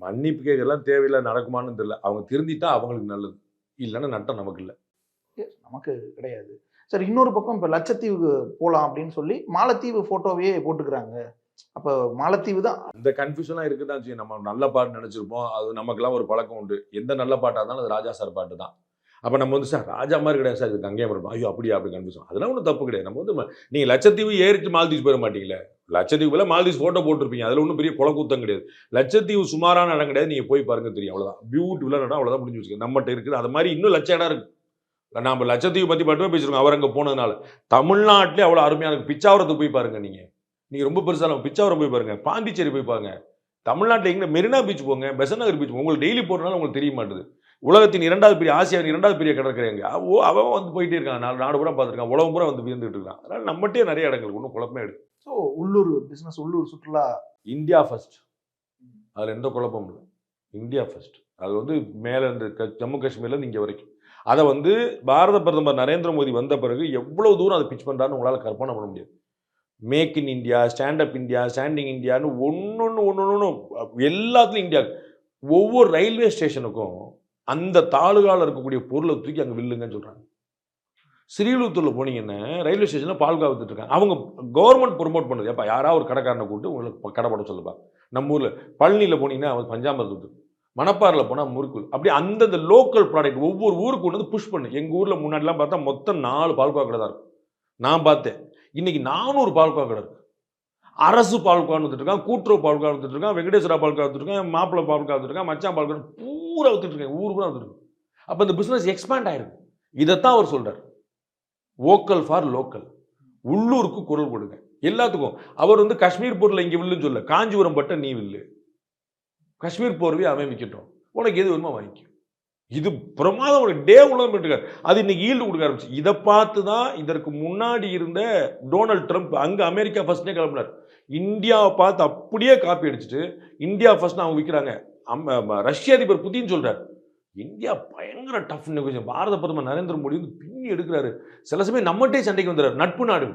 மன்னிப்பு கேட்கறதுலாம் தேவையில்லை நடக்குமான்னு தெரியல. அவங்க திருந்திட்டா அவங்களுக்கு நல்லது. இல்லைன்னா நட்டம் நமக்கு இல்லை. நமக்கு கிடையாது. சரி இன்னொரு பக்கம் இப்ப லட்சத்தீவுக்கு போலாம் அப்படின்னு சொல்லி மாலத்தீவு போட்டோவே போட்டுக்கிறாங்க. அப்போ மாலத்தீவு தான். அந்த கன்ஃபியூஷன்லாம் இருக்குதான் செய்யும் நம்ம நல்ல பாட்டு நினைச்சிருப்போம். அது நமக்கெல்லாம் ஒரு பழக்கம் உண்டு. எந்த நல்ல பாட்டாக இருந்தாலும் அது ராஜா சார் பாட்டு தான். அப்போ நம்ம வந்து சார் ராஜா மாதிரி கிடையாது சார். இது கங்கையா இருப்போம் ஐயோ அப்படியா அப்படி கன்ஃபியூஷன் அதெல்லாம் ஒன்றும் தப்பு கிடையாது. நம்ம வந்து நீங்கள் நீங்க லட்சத்தீவு ஏறிட்டு மால்தீவ்ஸ் போயிட மாட்டீங்களே? லட்சத்தீவுல மால்தீவ்ஸ் ஃபோட்டோ போட்டிருப்பீங்க. அதில் ஒன்றும் பெரிய குலக்கூத்தம் கிடையாது. லட்சத்தீவு சுமாரான இடம் கிடையாது. நீங்கள் போய் பாருங்க தெரியும். அவ்வளோதான் பியூட்டிஃபுல்லான இடம் அவ்வளோதான் முடிஞ்சு வச்சுக்கோங்க. நம்மகிட்ட இருக்குது. அது மாதிரி இன்னும் லட்ச இடம் இருக்கு. நம்ம லட்சத்தீவு பத்தி மட்டுமே பேசிருக்கோம். அவர் அங்கே போனதுனால. தமிழ்நாட்டிலே அவ்வளோ அருமையான இருக்குது பிச்சாவரத்துக்கு போய் பாருங்க நீங்க. நீங்க ரொம்ப பெருசா பிச்சாவரம் போய் பாருங்க. பாண்டிச்சேரி போய் பாருங்க. தமிழ்நாட்டில் எங்க மெரினா பீச் போங்க பெசன் நகர் பீச் போங்க உங்களுக்கு டெய்லி போறதுனால உங்களுக்கு தெரிய மாட்டுது. உலகத்தின் இரண்டாவது பெரிய ஆசியாவின் இரண்டாவது பெரிய கடற்கரை எங்க ஓ அவன் வந்து போயிட்டே இருக்கான். நாலு நாடு பூரா பார்த்துருக்கான். உலகம் பூரா வந்து வியந்துட்டு இருக்கான். அதனால நம்மகிட்டே நிறைய இடங்கள் ஒன்றும் குழப்பமே எடுக்கு ஸோ உள்ளூர் பிசினஸ் உள்ளூர் சுற்றுலா. இந்தியா ஃபர்ஸ்ட் அதுல எந்த குழப்பமும் இல்லை. இந்தியா ஃபர்ஸ்ட் அது வந்து மேல இருந்து க- ஜம்மு காஷ்மீர்ல இருந்து இங்க வரைக்கும். அதை வந்து பாரத பிரதமர் நரேந்திர மோடி வந்த பிறகு எவ்வளவு தூரம் அதை பிச் பண்றாருன்னு உங்களால கற்பனை பண்ண முடியாது. Make in India stand up India standing இந்தியான்னு ஒன்று ஒன்று ஒன்று ஒன்று எல்லாத்துலேயும் இந்தியா ஒவ்வொரு ரயில்வே ஸ்டேஷனுக்கும் அந்த தாலுகாவில் இருக்கக்கூடிய பொருளை தூக்கி அங்கே வில்லுங்கன்னு சொல்கிறாங்க ஸ்ரீவில்லிபுத்தூர்ல போனீங்கன்னா ரயில்வே ஸ்டேஷனில் பால் இருக்காங்க. அவங்க கவர்மெண்ட் ப்ரொமோட் பண்ணுது. எப்பா யாராவது ஒரு கடைக்காரனை கூப்பிட்டு உங்களுக்கு கடைப்பட சொல்லுப்பா. நம்ம ஊரில் பழனியில் போனீங்கன்னா அவங்க பஞ்சாமிரத்து மணப்பாறையில் போனால் முறுக்கு அப்படி அந்தந்த லோக்கல் ப்ராடக்ட் ஒவ்வொரு ஊருக்கு கொண்டு வந்து புஷ் பண்ணு. எங்கள் ஊரில் முன்னாடிலாம் பார்த்தா மொத்தம் நாலு பால்கோவா கடை தான் இருக்கும். நான் பார்த்தேன். இன்னைக்கு நானூறு பால்கோவா கடை இருக்கு அரசு பால்கோவா வந்துட்டு இருக்கான் கூட்டுறவு பால்கோவா வந்துட்டு இருக்கான் வெங்கடேஸ்வரா பால்கோவா வந்துட்டு இருக்கான் மாப்பிள்ளை பால்கோவா வந்துட்டு இருக்கான் மச்சான் பால்கோவா பூரா வந்துட்டு இருக்கேன் ஊர் பூரா வந்துட்டு அப்போ இந்த பிஸ்னஸ் எக்ஸ்பேண்ட் ஆயிருக்கு. இதைத்தான் அவர் சொல்கிறார் வோக்கல் ஃபார் லோக்கல் உள்ளூருக்கு குரல் கொடுங்க. எல்லாத்துக்கும். அவர் வந்து காஷ்மீர் போரில் இங்கே வில்லுன்னு சொல்ல காஞ்சிபுரம் பட்ட நீ வில்லு. காஷ்மீர் போர்வை அவன் உனக்கு எது வேணுமோ வாங்கிக்கும் இது பிரமாதம் ஒரு டே உலகம் அது இன்னைக்கு ஈல்டு கொடுக்க ஆரம்பிச்சு. இதை பார்த்து தான் இதற்கு முன்னாடி இருந்த டொனால்ட் ட்ரம்ப் அங்கே அமெரிக்கா ஃபர்ஸ்ட்னே கிளம்புனார். இந்தியாவை பார்த்து அப்படியே காப்பி அடிச்சுட்டு இந்தியா ஃபர்ஸ்ட் அவங்க விற்கிறாங்க ரஷ்ய அதிபர் புதின்னு சொல்கிறார் இந்தியா பயங்கர டஃப் நெகோசியம் பாரத பிரதமர் நரேந்திர மோடி வந்து பின்னி எடுக்கிறாரு. சில சமயம் நம்மகிட்டே சண்டைக்கு வந்துடுறாரு. நட்பு நாடு.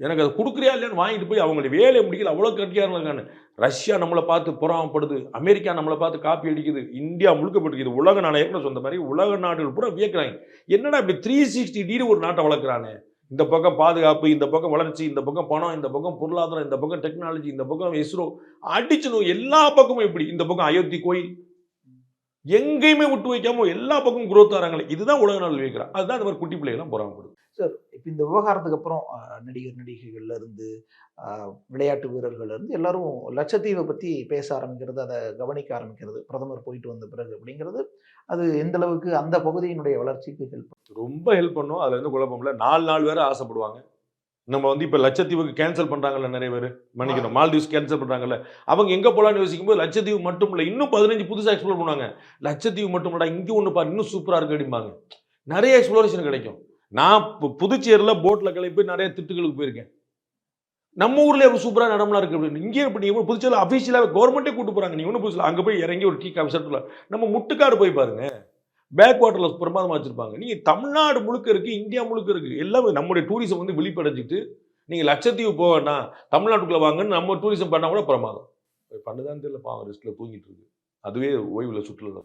எனக்கு அதை கொடுக்குறியா இல்லையான்னு வாங்கிட்டு போய் அவங்களுடைய வேலையை முடிக்கல. அவ்வளோ கட்டியாக இருக்காங்க ரஷ்யா நம்மளை பார்த்து புறாமப்படுது. அமெரிக்கா நம்மளை பார்த்து காப்பி அடிக்குது. இந்தியா முழுக்கப்பட்டிருக்குது உலக நாடு ஏற்கனவே சொன்ன மாதிரி உலக நாடுகள் பூரா வியக்கிறாங்க. என்னடா இப்படி த்ரீ சிக்ஸ்டி டிகிரி ஒரு நாட்டை வளர்க்குறானே? இந்த பக்கம் பாதுகாப்பு இந்த பக்கம் வளர்ச்சி இந்த பக்கம் பணம் இந்த பக்கம் பொருளாதாரம் இந்த பக்கம் டெக்னாலஜி இந்த பக்கம் இஸ்ரோ அடிச்சணும் எல்லா பக்கமும் எப்படி இந்த பக்கம் அயோத்தி கோயில் எங்கேயுமே விட்டு வைக்காம எல்லா பக்கமும் growth ஆறாங்களே இதுதான் உலக நாடு வைக்கிறான் அதுதான் இந்த மாதிரி குட்டி பிள்ளைகள்லாம் பொறாமப்படுது சார் இப்போ இந்த விவகாரத்துக்கு அப்புறம் நடிகர் நடிகைகள்ல இருந்து அஹ், விளையாட்டு வீரர்கள்ல இருந்து எல்லாரும் லட்சத்தீவை பத்தி பேச ஆரம்பிக்கிறது அதை கவனிக்க ஆரம்பிக்கிறது பிரதமர் போயிட்டு வந்த பிறகு அப்படிங்கிறது அது எந்த அளவுக்கு அந்த பகுதியினுடைய வளர்ச்சிக்கு ஹெல்ப் ரொம்ப ஹெல்ப் பண்ணும். அதுல இருந்து குழப்பம் இல்லை. நாலு நாலு பேர் ஆசைப்படுவாங்க. நம்ம வந்து இப்போ லட்சத்தீவுக்கு கேன்சல் பண்றாங்கல்ல நிறைய பேர். மன்னிக்கணும். மால்தீவ்ஸ் கேன்சல் பண்றாங்கல்ல. அவங்க எங்க போலாம்னு யோசிக்கும் போது லட்சத்தீவு மட்டும் இல்லை இன்னும் பதினஞ்சு புதுசா எக்ஸ்ப்ளோர் பண்ணுவாங்க. லட்சத்தீவு மட்டும் இல்லடா இங்க ஒன்று பாரு இன்னும் சூப்பரா இருக்கு அப்படிம்பாங்க. நிறைய எக்ஸ்ப்ளோரேஷன் கிடைக்கும். நான் புதுச்சேரியில போட்ல கிளம்பி நிறைய திட்டுகளுக்கு போயிருக்கேன். நம்ம ஊர்ல எவ்வளவு சூப்பரா நடமலாம் இருக்கு அப்படின்னு. இங்கே இப்படி நீ புதுச்சேரியில் அஃபீஷியலாக கவர்மெண்ட்டே கூட்டு போறாங்க. நீ ஒன்றும் புதுசில் அங்க போய் இறங்கி ஒரு டீ காஃபி சாப்பிட்டுல நம்ம முட்டுக்காடு போய் பாருங்க. பேக் வாட்டர்ல பிரமாதமா வச்சிருப்பாங்க. நீங்க தமிழ்நாடு முழுக்க இருக்கு இந்தியா முழுக்க இருக்கு. எல்லாமே நம்முடைய டூரிசம் வந்து விழிப்படைஞ்சிட்டு நீங்க லட்சத்தீவு போக வேண்டாம் தமிழ்நாட்டுக்குள்ள வாங்கன்னு நம்ம டூரிசம் பண்ணா கூட பிரமாதம். பண்ணுதான் தெரியல பாவம் ரிஸ்க்ல தூங்கிட்டு இருக்கு அதுவே ஓய்வுல சுற்றுலா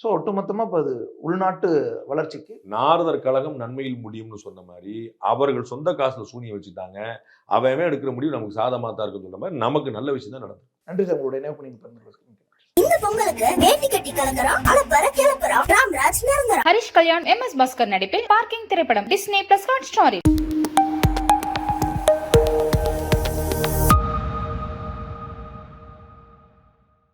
ஸோ ஒட்டுமொத்தமா இப்போ அது உள்நாட்டு வளர்ச்சிக்கு? நாரதர் கழகம் நன்மையில் முடியும்னு சொன்ன மாதிரி அவர்கள் சொந்த காசுல சூனியம் வச்சுட்டாங்க. அவன் எடுக்கிற முடிவு நமக்கு சாதகமாக தான் இருக்குன்னு சொன்ன மாதிரி நமக்கு நல்ல விஷயம் தான் நடக்கும் நன்றி சார். உங்களுடைய நினைவு பகிர்ந்து இந்த பொங்கலுக்கு வேட்டி கட்டி கலக்குறோம் அலப்பற கிளப்புறோம். ராம்ராஜ் நிரந்தரம் ஹரிஷ் கல்யாண் எம் எஸ் பாஸ்கர் நடிப்பில் பார்க்கிங் திரைப்படம் டிஸ்னி பிளஸ் ஹாட் ஸ்டாரி